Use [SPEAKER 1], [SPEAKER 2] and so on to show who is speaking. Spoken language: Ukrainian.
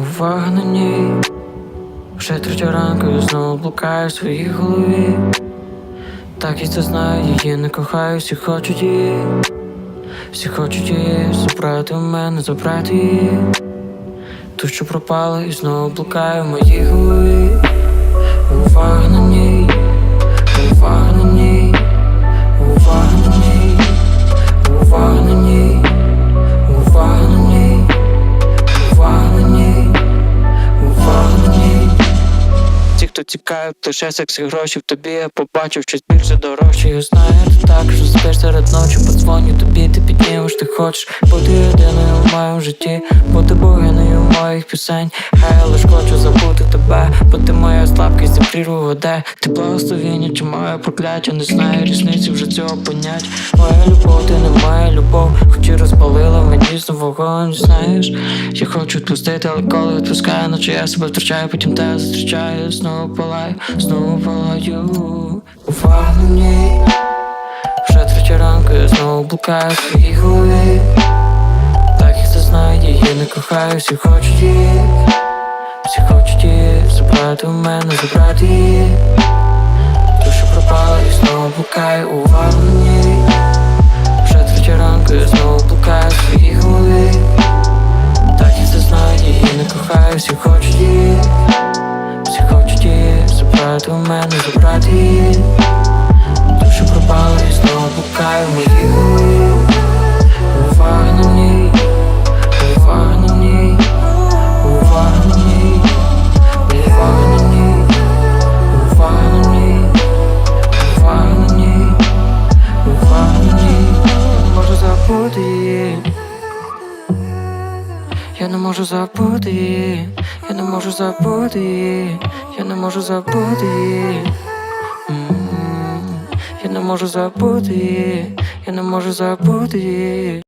[SPEAKER 1] увага на ній. Вже третя ранку я знову блукаю в своїй голові. Так і це знаю, її не кохаю, всі хочуть її. Всі хочуть її забрати у мене, забрати її. Ту, що пропала, і знову блукаю в моїй голові. Тікають, лише секс і гроші в тобі я побачив щось більше дорожче. Знаю, ти так, що спиш серед ночі, подзвоню тобі, ти піднімеш, ти хочеш бути єдиною в моєму житті, бути богинею моїх пісень. Хай я лиш хочу забути тебе, бо ти моя слабкість і прірву де Ти благословіння чи моє прокляття, не знаю різниці вже цього понять. Моя любов, ти не моя любов, хоч і вогонь, знаєш. Я хочу відпустити, але коли відпускаю, наче я себе втрачаю, потім тебе зустрічаю, знову палаю, знову палаю. Увага ній. Вже третя ранку я знову блукаю в своїй голові. Так і це знаю, її не кохаю, всі хочуть її. Всі хочуть її забрати у мене, забрати її. Ту, пропала, і знову блукаю, увагу на кохаю, всі хочуть її. Всі хочуть її забрати у мене, забрати її. Що пропала, і знову моїй голові. Увага на ній, увага на ній, увага на ній, увага її. Я не можу забути її, я не можу забути її, я не можу забути її. Я не можу забути її, я не можу забути її.